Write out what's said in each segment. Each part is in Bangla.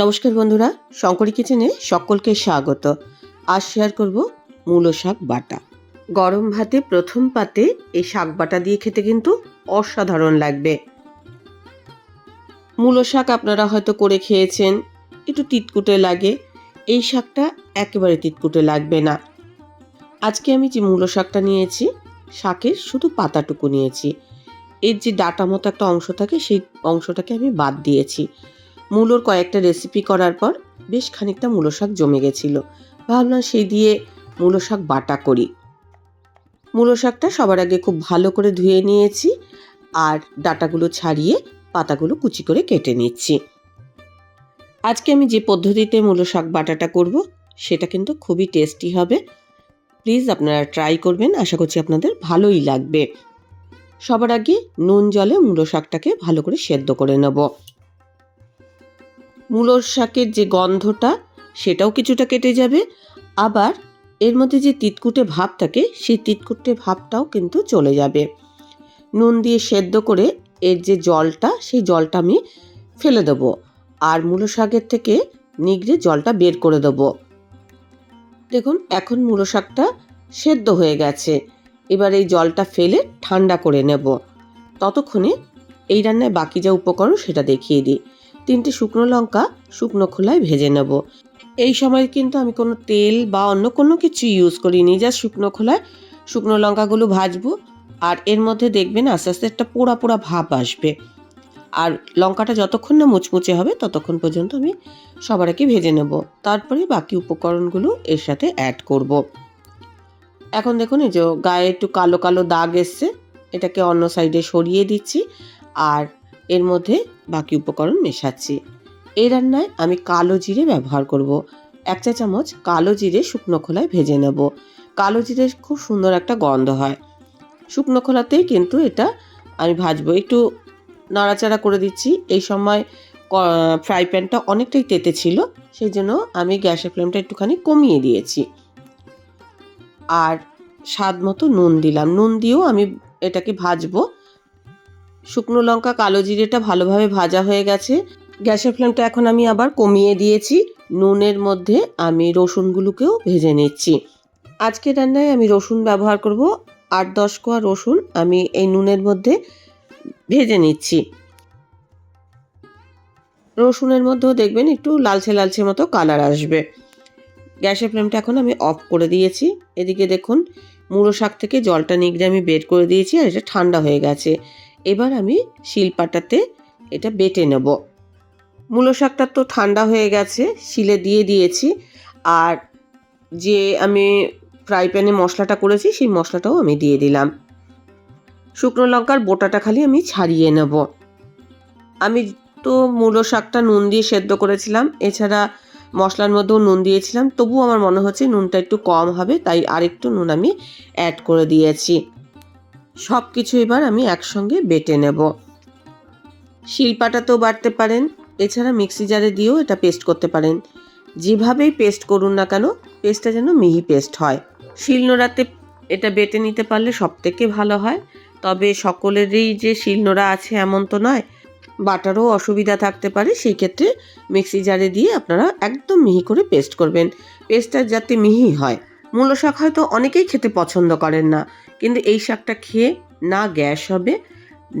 নমস্কার বন্ধুরা, শঙ্করী কিচেনে সকলকে স্বাগত। আজ শেয়ার করব মূলো শাক বাটা। গরম ভাতে প্রথম পাতে এই শাক বাটা দিয়ে খেতে কিন্তু অসাধারণ লাগবে। মূলো শাক আপনারা হয়তো করে খেয়েছেন, একটু তিতকুটে লাগে। এই শাকটা একেবারে তিতকুটে লাগবে না। আজকে আমি যে মূলো শাকটা নিয়েছি, শাকের শুধু পাতাটুকু নিয়েছি। এর যে ডাটা মতো একটা অংশ থাকে, সেই অংশটাকে আমি বাদ দিয়েছি। মূলোর কয়েকটা রেসিপি করার পর বেশ খানিকটা মূলো শাক জমে গেছিল। ভাবলাম সেই দিয়ে মূলো শাক বাটা করি। মূলো শাকটা সবার আগে খুব ভালো করে ধুয়ে নিয়েছি আর ডাটাগুলো ছাড়িয়ে পাতাগুলো কুচি করে কেটে নিচ্ছি। আজকে আমি যে পদ্ধতিতে মূলো শাক বাটাটা করব, সেটা কিন্তু খুবই টেস্টি হবে। প্লিজ আপনারা ট্রাই করবেন, আশা করছি আপনাদের ভালোই লাগবে। সবার আগে নুন জলে মূলো শাকটাকে ভালো করে সেদ্ধ করে নেব। মূলোর শাকের যে গন্ধটা, সেটাও কিছুটা কেটে যাবে। আবার এর মধ্যে যে তিতকুটে ভাব থাকে, সেই তিতকুটে ভাবটাও কিন্তু চলে যাবে। নুন দিয়ে সেদ্ধ করে এর যে জলটা, সেই জলটা আমি ফেলে দেবো। আর মূলো শাকের থেকে নিগড়ে জলটা বের করে দেবো। দেখুন, এখন মূলো শাকটা সেদ্ধ হয়ে গেছে। এবার এই জলটা ফেলে ঠান্ডা করে নেব। ততক্ষণে এই রান্নায় বাকি যা উপকরণ, সেটা দেখিয়ে দিই। তিনটে শুকনো লঙ্কা শুকনো খোলায় ভেজে নেব। এই সময় কিন্তু আমি কোনো তেল বা অন্য কোনো কিছু ইউজ করিনি জাস্ট শুকনো খোলায় শুকনো লঙ্কাগুলো ভাজবো। আর এর মধ্যে দেখবেন আস্তে আস্তে একটা পোড়া পোড়া ভাব আসবে। আর লঙ্কাটা যতক্ষণ না মুচমুচে হবে, ততক্ষণ পর্যন্ত আমি সবার আগে ভেজে নেব। তারপরে বাকি উপকরণগুলো এর সাথে অ্যাড করব। এখন দেখুন এই যে গায়ে একটু কালো কালো দাগ এসছে, এটাকে অন্য সাইডে সরিয়ে দিচ্ছি। আর এর মধ্যে বাকি উপকরণ মেশাচ্ছি। এই রান্নায় আমি কালো জিরে ব্যবহার করব। এক চা চামচ কালো জিরে শুকনো খোলায় ভেজে নেব। কালো জিরের খুব সুন্দর একটা গন্ধ হয়। শুকনো খোলাতেই কিন্তু এটা আমি ভাজবো। একটু নাড়াচাড়া করে দিচ্ছি। এই সময় ফ্রাই প্যানটা অনেকটাই তেতে ছিল, সেই জন্য আমি গ্যাসের ফ্লেমটা একটুখানি কমিয়ে দিয়েছি। আর স্বাদ মতো নুন দিলাম। নুন দিয়েও আমি এটাকে ভাজবো। শুকনো লঙ্কা কালো জিরেটা ভালোভাবে ভাজা হয়ে গেছে। গ্যাসের ফ্লেমটা এখন আমি আবার কমিয়ে দিয়েছি। নুনের মধ্যে আমি রসুনগুলোকেও ভেজে নিচ্ছি। আজকে রান্নায় আমি রসুন ব্যবহার করব। আট দশ কোয়া রসুন আমি এই নুনের মধ্যে ভেজে নিচ্ছি। রসুনের মধ্যেও দেখবেন একটু লালচে লালচে মতো কালার আসবে। গ্যাসের ফ্লেমটা এখন আমি অফ করে দিয়েছি। এদিকে দেখুন, মুড়ো শাক থেকে জলটা নিগড়ে আমি বের করে দিয়েছি আর এটা ঠান্ডা হয়ে গেছে। এবার আমি শিলপাটাতে এটা বেটে নেব। মূলো শাকটা তো ঠান্ডা হয়ে গেছে, শিলে দিয়ে দিয়েছি। আর যে আমি ফ্রাই প্যানে মশলাটা করেছি, সেই মশলাটাও আমি দিয়ে দিলাম। শুকনো লঙ্কার বোটাটা খালি আমি ছাড়িয়ে নেব। আমি তো মূলো শাকটা নুন দিয়ে সেদ্ধ করেছিলাম, এছাড়া মশলার মধ্যেও নুন দিয়েছিলাম, তবুও আমার মনে হচ্ছে নুনটা একটু কম হবে, তাই আরেকটু নুন আমি অ্যাড করে দিয়েছি। সব কিছু এবার আমি একসঙ্গে বেটে নেব। শিলপাটাতেও বাটতে পারেন, এছাড়া মিক্সি জারে দিয়েও এটা পেস্ট করতে পারেন। যেভাবেই পেস্ট করুন না কেন, পেস্টটা যেন মিহি পেস্ট হয়। শিলনোড়াতে এটা বেটে নিতে পারলে সব থেকে ভালো হয়, তবে সকলেরই যে শিলনোড়া আছে এমন তো নয়, বাটারও অসুবিধা থাকতে পারে, সেই ক্ষেত্রে মিক্সি জারে দিয়ে আপনারা একদম মিহি করে পেস্ট করবেন। পেস্টটা যাতে মিহি হয়। মূলো শাক হয়তো অনেকেই খেতে পছন্দ করেন না, কিন্তু এই শাকটা খেয়ে না গ্যাস হবে,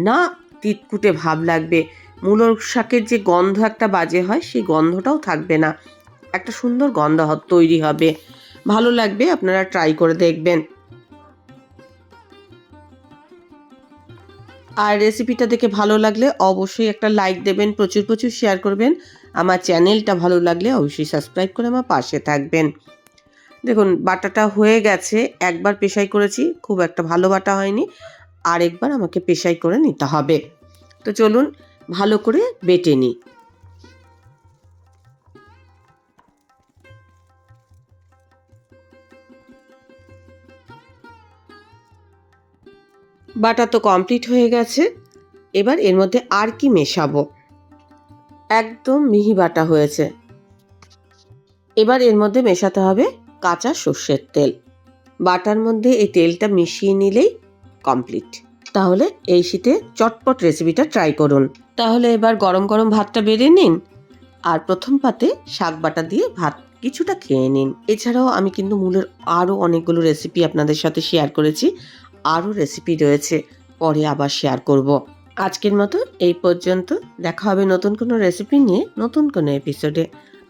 না তিতকুটে ভাব লাগবে। মূলোর শাকের যে গন্ধ একটা বাজে হয়, সেই গন্ধটাও থাকবে না। একটা সুন্দর গন্ধ তৈরি হবে। ভালো লাগবে, আপনারা ট্রাই করে দেখবেন। আর রেসিপিটা দেখে ভালো লাগলে অবশ্যই একটা লাইক দেবেন, প্রচুর প্রচুর শেয়ার করবেন। আমার চ্যানেলটা ভালো লাগলে অবশ্যই সাবস্ক্রাইব করে আমার পাশে থাকবেন। দেখুন, বাটাটা হয়ে গেছে, একবার পেশাই করেছি, খুব একটা ভালো বাটা হয়নি, আরেকবার আমাকে পেশাই করে নিতে হবে। তো চলুন, ভালো করে বেটে নিই। বাটা তো কমপ্লিট হয়ে গেছে, এবার এর মধ্যে আর কি মেশাবো? একদম মিহি বাটা হয়েছে। এবার এর মধ্যে মেশাতে হবে কাঁচা সর্ষের তেল। বাটার মধ্যে এই তেলটা মিশিয়ে নিলেই কমপ্লিট তাহলে এই শীতে চটপট রেসিপিটা ট্রাই করুন। তাহলে এবার গরম গরম ভাতটা বেড়ে নিন আর প্রথম পাতে শাক বাটা দিয়ে ভাত কিছুটা খেয়ে নিন। এছাড়াও আমি কিন্তু মূলের আরও অনেকগুলো রেসিপি আপনাদের সাথে শেয়ার করেছি। আরও রেসিপি রয়েছে, পরে আবার শেয়ার করব। আজকের মতো এই পর্যন্ত। দেখা হবে নতুন কোনো রেসিপি নিয়ে নতুন কোনো এপিসোডে